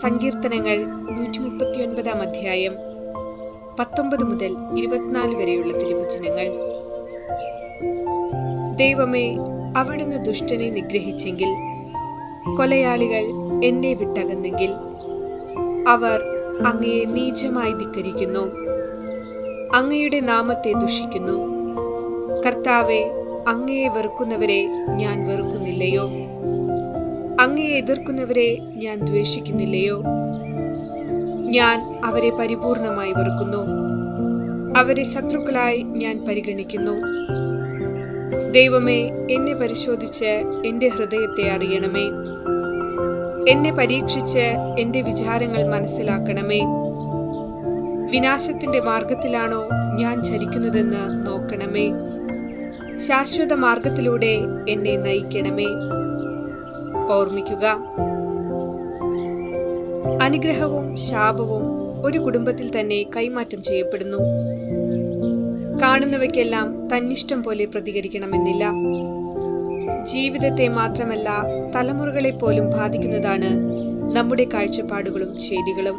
സങ്കീർത്തനങ്ങൾ നൂറ്റി മുപ്പത്തിയൊൻപതാം അധ്യായം പത്തൊമ്പത് മുതൽ ഇരുപത്തിനാല് വരെയുള്ള തിരുവചനങ്ങൾ. ദൈവമേ അവിടുന്ന് ദുഷ്ടനെ നിഗ്രഹിച്ചെങ്കിൽ കൊലയാളികൾ എന്നെ വിട്ടകന്നെങ്കിൽ അവർ അങ്ങയെ നീചമായി ധിക്കരിക്കുന്നു. അങ്ങയുടെ നാമത്തെ ദുഷിക്കുന്നു. കർത്താവെ അങ്ങയെ വെറുക്കുന്നവരെ ഞാൻ വെറുക്കുന്നില്ലയോ? അങ്ങയെ എതിർക്കുന്നവരെ ഞാൻ ദ്വേഷിക്കുന്നില്ലയോ? ഞാൻ അവരെ പരിപൂർണമായി വെറുക്കുന്നു. അവരെ ശത്രുക്കളായി ഞാൻ പരിഗണിക്കുന്നു. ദൈവമേ എന്നെ പരിശോധിച്ച് എന്റെ ഹൃദയത്തെ അറിയണമേ. എന്നെ പരീക്ഷിച്ച് എന്റെ വിചാരങ്ങൾ മനസ്സിലാക്കണമേ. വിനാശത്തിന്റെ മാർഗത്തിലാണോ ഞാൻ ചരിക്കുന്നതെന്ന് നോക്കണമേ. ശാശ്വത മാർഗത്തിലൂടെ എന്നെ നയിക്കണമേ. ഓർമ്മിക്കുക. അനുഗ്രഹവും ശാപവും ഒരു കുടുംബത്തിൽ തന്നെ കൈമാറ്റം ചെയ്യപ്പെടുന്നു. കാണുന്നവയ്ക്കെല്ലാം തന്നിഷ്ടം പോലെ പ്രതികരിക്കണമെന്നില്ല. ജീവിതത്തെ മാത്രമല്ല തലമുറകളെ പോലും ബാധിക്കുന്നതാണ് നമ്മുടെ കാഴ്ചപ്പാടുകളും ചെയ്തികളും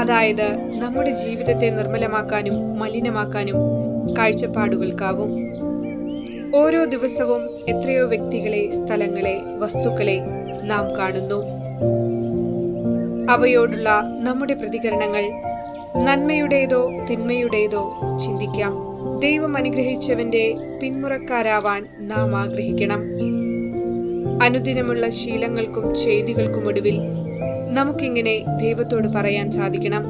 അതായത് നമ്മുടെ ജീവിതത്തെ നിർമ്മലമാക്കാനും മലിനമാക്കാനും കാഴ്ചപ്പാടുകൾക്കാവും. ഓരോ ദിവസവും എത്രയോ വ്യക്തികളെ സ്ഥലങ്ങളെ വസ്തുക്കളെ നാം കാണുന്നു. അവയോടുള്ള നമ്മുടെ പ്രതികരണങ്ങൾ നന്മയുടേതോ തിന്മയുടേതോ ചിന്തിക്കാം. ദൈവം അനുഗ്രഹിച്ചവന്റെ പിന്മുറക്കാരാവാൻ നാം ആഗ്രഹിക്കണം. അനുദിനമുള്ള ശീലങ്ങൾക്കും ചെയ്തികൾക്കും ഒടുവിൽ നമുക്കിങ്ങനെ ദൈവത്തോട് പറയാൻ സാധിക്കണം.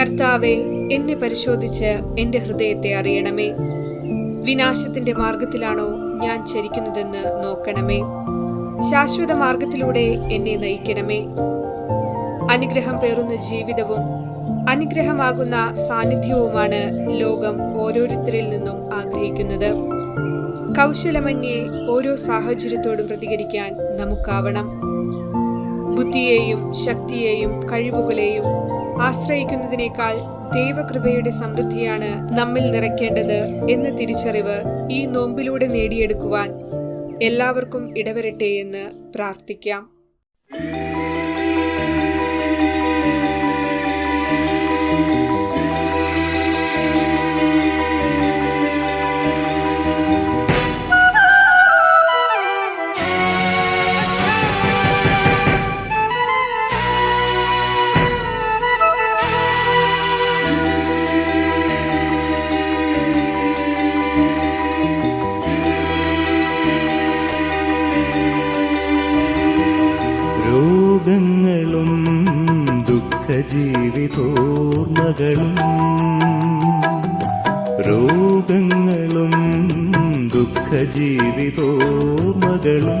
കർത്താവെ എന്നെ പരിശോധിച്ച് എന്റെ ഹൃദയത്തെ അറിയണമേ. വിനാശത്തിന്റെ മാർഗത്തിലാണോ ഞാൻ ചരിക്കുന്നതെന്ന് നോക്കണമേ. ശാശ്വത മാർഗത്തിലൂടെ എന്നെ നയിക്കണമേ. അനുഗ്രഹം പേറുന്ന ജീവിതവും അനുഗ്രഹമാകുന്ന സാന്നിധ്യവുമാണ് ലോകം ഓരോരുത്തരിൽ നിന്നും ആഗ്രഹിക്കുന്നത്. കൗശലമന്യേ ഓരോ സാഹചര്യത്തോടും പ്രതികരിക്കാൻ നമുക്കാവണം. ബുദ്ധിയെയും ശക്തിയെയും കഴിവുകളെയും ആശ്രയിക്കുന്നതിനേക്കാൾ ദൈവകൃപയുടെ സമൃദ്ധിയാണ് നമ്മിൽ നിറയ്ക്കേണ്ടത് എന്ന തിരിച്ചറിവ് ഈ നോമ്പിലൂടെ നേടിയെടുക്കുവാൻ എല്ലാവർക്കും ഇടവരട്ടെ എന്ന് പ്രാർത്ഥിക്കാം. ദുഃഖജീവിതോർമ്മകളും രോഗങ്ങളും ദുഃഖജീവിതോർമ്മകളും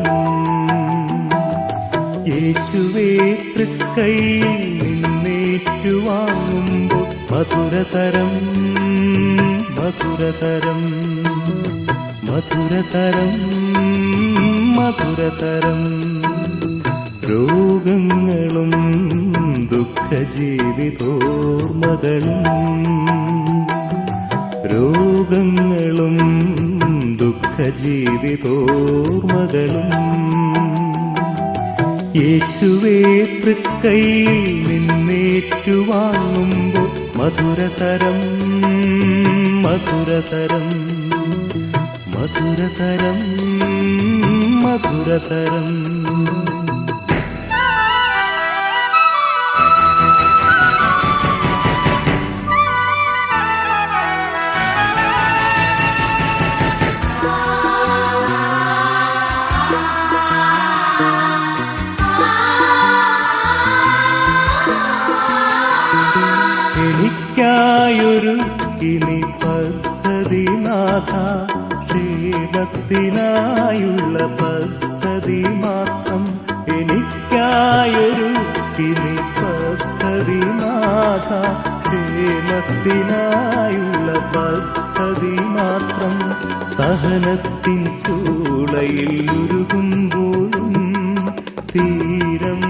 യേശുവേ തൃക്കൈയിൽ നിന്നേറ്റുവാങ്ങുമ്പോൾ മധുരതരം മധുരതരം മധുരതരം മധുരതരം. രോഗങ്ങളും ദുഃഖജീവിതോർമ്മകളും രോഗങ്ങളും ദുഃഖജീവിതോർമ്മകളും യേശുവേ തൃക്കൈയിൽ നിന്നേറ്റുവാങ്ങുമ്പോൾ മധുരതരം മധുരതരം മധുരതരം മധുരതരം. ഇനി പദ്ധതി നാഥ ക്ഷീണത്തിനായുള്ള പദ്ധതി മാത്രം എനിക്കായൊരു ഇനി പദ്ധതി നാഥ ക്ഷീണത്തിനായുള്ള പദ്ധതി മാത്രം സഹനത്തിൻ ചൂളയിൽ ഉരുകുമ്പോഴും തീരം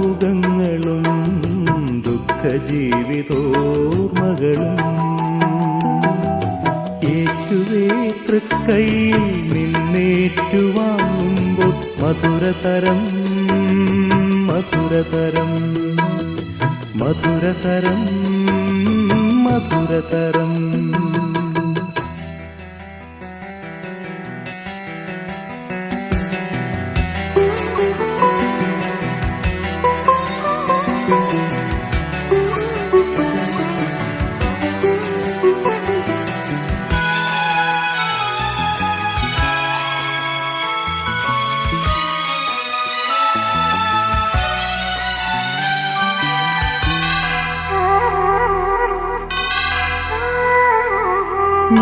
രോഗങ്ങളും ദുഃഖ ജീവിതോർമ്മകളും യേശുവേ തൃക്കൈയിൽ നിന്നേറ്റുവാങ്ങുമ്പോൾ മധുരതരം മധുരതരം മധുരതരം മധുരതരം.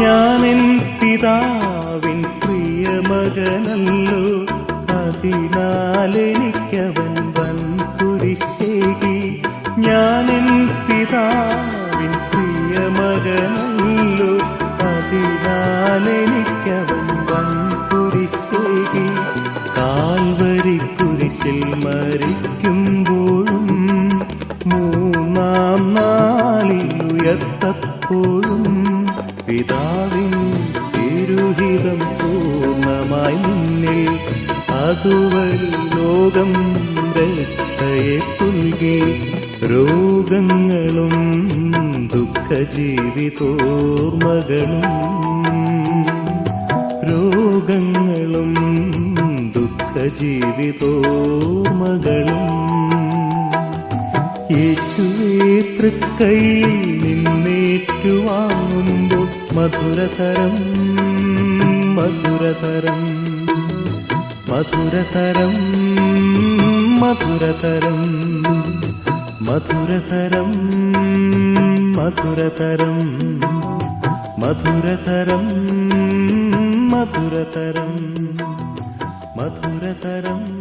ഞാനെൻ പിതാവിൻ പ്രിയ മകനല്ലോ അതിനാലെനിക്കവൻ വൻ കുരിശേകി ഞാനെൻ പിതാവിൻ പ്രിയ മകനല്ലോ അതിനാലെനിക്ക് തിരുഹിതം പൂർണമായി നിന്നിൽ അതുവഴി ലോകം രക്ഷയെ പുൽകി രോഗങ്ങളും ദുഃഖ രോഗങ്ങളും ദുഃഖ യേശുവേ തൃക്കൈ നിന്നേറ്റുവാങ്ങുമ്പോൾ മധുരതരം മധുരതരം മധുരതരം മധുരതരം മധുരതരം മധുരതരം മധുരതരം മധുരതരം മധുരതരം.